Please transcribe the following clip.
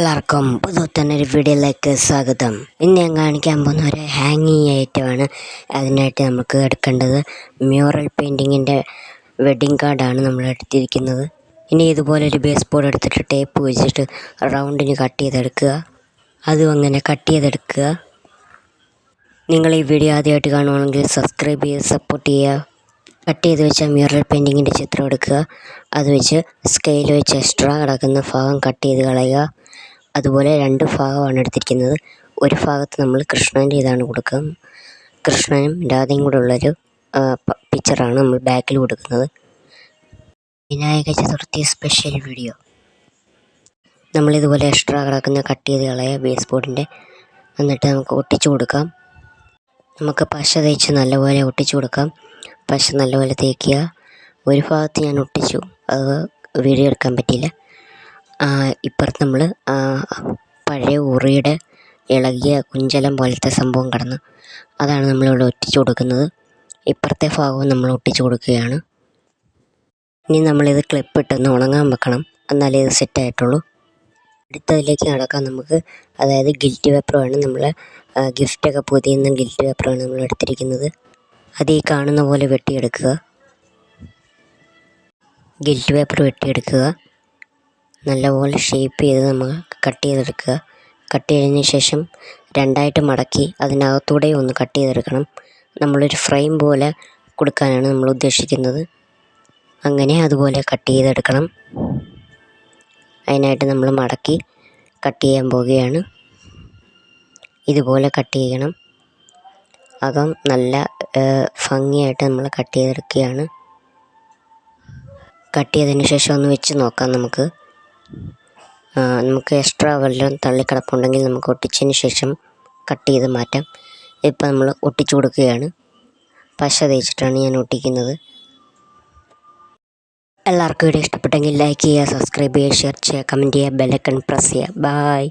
എല്ലാവർക്കും പുതുത്തന്നൊരു വീഡിയോയിലേക്ക് സ്വാഗതം. ഇന്ന് ഞാൻ കാണിക്കാൻ പോകുന്ന ഒരു ഹാങ്ങിങ് ഐറ്റമാണ് അതിനായിട്ട് നമുക്ക് എടുക്കേണ്ടത് മ്യൂറൽ പെയിന്റിങ്ങിന്റെ വെഡിങ് കാർഡാണ് നമ്മൾ എടുത്തിരിക്കുന്നത്. ഇനി ഇതുപോലെ ഒരു ബേസ് ബോർഡ് എടുത്തിട്ട് ടേപ്പ് വെച്ചിട്ട് റൗണ്ടിന് കട്ട് ചെയ്തെടുക്കുക. അതും അങ്ങനെ കട്ട് ചെയ്തെടുക്കുക. നിങ്ങൾ ഈ വീഡിയോ ആദ്യമായിട്ട് കാണുവാണെങ്കിൽ സബ്സ്ക്രൈബ് ചെയ്ത് സപ്പോർട്ട് ചെയ്യുക. കട്ട് ചെയ്ത് വെച്ച മ്യൂറൽ പെയിന്റിങ്ങിന്റെ ചിത്രം എടുക്കുക. അത് വെച്ച് സ്കെയിൽ വെച്ച് എക്സ്ട്രാ കിടക്കുന്ന ഭാഗം കട്ട് ചെയ്ത് കളയുക. അതുപോലെ രണ്ട് ഭാഗമാണ് എടുത്തിരിക്കുന്നത്. ഒരു ഭാഗത്ത് നമ്മൾ കൃഷ്ണന്റെ ഇതാണ് കൊടുക്കുക. കൃഷ്ണനും രാധയും കൂടെ ഉള്ളൊരു പിക്ചറാണ് നമ്മൾ ബാക്കിൽ കൊടുക്കുന്നത്. വിനായക ചതുർത്ഥി സ്പെഷ്യൽ വീഡിയോ നമ്മളിതുപോലെ എക്സ്ട്രാ കിടക്കുന്ന കട്ട് ചെയ്ത് കളയുക ബേസ് ബോർഡിന്റെ എന്നിട്ട് നമുക്ക് ഒട്ടിച്ചു കൊടുക്കാം. നമുക്ക് പശ തേച്ച് നല്ലപോലെ ഒട്ടിച്ചു കൊടുക്കാം. പശ നല്ലപോലെ തേക്കുക. ഒരു ഭാഗത്ത് ഞാൻ ഒട്ടിച്ചു. അത് വീഡിയോ എടുക്കാൻ പറ്റിയില്ല. ഇപ്പുറത്ത് നമ്മൾ പഴയ ഉറിയുടെ ഇളകിയ കുഞ്ചലം പോലത്തെ സംഭവം കിടന്ന് അതാണ് നമ്മളിവിടെ ഒട്ടിച്ചു കൊടുക്കുന്നത്. ഇപ്പുറത്തെ ഭാഗവും നമ്മൾ ഒട്ടിച്ചു കൊടുക്കുകയാണ്. ഇനി നമ്മളിത് ക്ലിപ്പിട്ടൊന്ന് ഉണങ്ങാൻ വെക്കണം. എന്നാലേ ഇത് സെറ്റായിട്ടുള്ളൂ അടുത്തതിലേക്ക് നടക്കാം നമുക്ക്. അതായത് ഗിൽറ്റ് പേപ്പറുമാണ് നമ്മൾ ഗിഫ്റ്റൊക്കെ പൊതിയുന്ന ഗിൽറ്റ് പേപ്പറാണ് നമ്മൾ എടുത്തിരിക്കുന്നത്. അത് ഈ കാണുന്ന പോലെ വെട്ടിയെടുക്കുക. Guilt paper വെട്ടിയെടുക്കുക. നല്ലപോലെ ഷേപ്പ് ചെയ്ത് നമ്മൾ കട്ട് ചെയ്തെടുക്കുക. കട്ട് ചെയ്തതിന് ശേഷം രണ്ടായിട്ട് മടക്കി അതിനകത്തൂടെ ഒന്ന് കട്ട് ചെയ്തെടുക്കണം. നമ്മളൊരു ഫ്രെയിം പോലെ കൊടുക്കാനാണ് നമ്മൾ ഉദ്ദേശിക്കുന്നത്. അങ്ങനെ അതുപോലെ കട്ട് ചെയ്തെടുക്കണം. അതിനായിട്ട് നമ്മൾ മടക്കി കട്ട് ചെയ്യാൻ പോവുകയാണ്. ഇതുപോലെ കട്ട് ചെയ്യണം. അകം നല്ല ഭംഗിയായിട്ട് നമ്മൾ കട്ട് ചെയ്തെടുക്കുകയാണ്. കട്ട് ചെയ്തതിന് ശേഷം ഒന്ന് വെച്ച് നോക്കാം നമുക്ക്. നമുക്ക് എക്സ്ട്രാ വല്ലതും തള്ളിക്കിടപ്പുണ്ടെങ്കിൽ നമുക്ക് ഒട്ടിച്ചതിന് ശേഷം കട്ട് ചെയ്ത് മാറ്റാം. ഇപ്പം നമ്മൾ ഒട്ടിച്ചു കൊടുക്കുകയാണ്. പശ തേച്ചിട്ടാണ് ഞാൻ ഒട്ടിക്കുന്നത്. എല്ലാവർക്കും വീഡിയോ ഇഷ്ടപ്പെട്ടെങ്കിൽ ലൈക്ക് ചെയ്യുക സബ്സ്ക്രൈബ് ചെയ്യുക ഷെയർ ചെയ്യുക കമന്റ് ചെയ്യുക ബെല്ലൈക്കൺ പ്രസ് ചെയ്യുക. ബായ്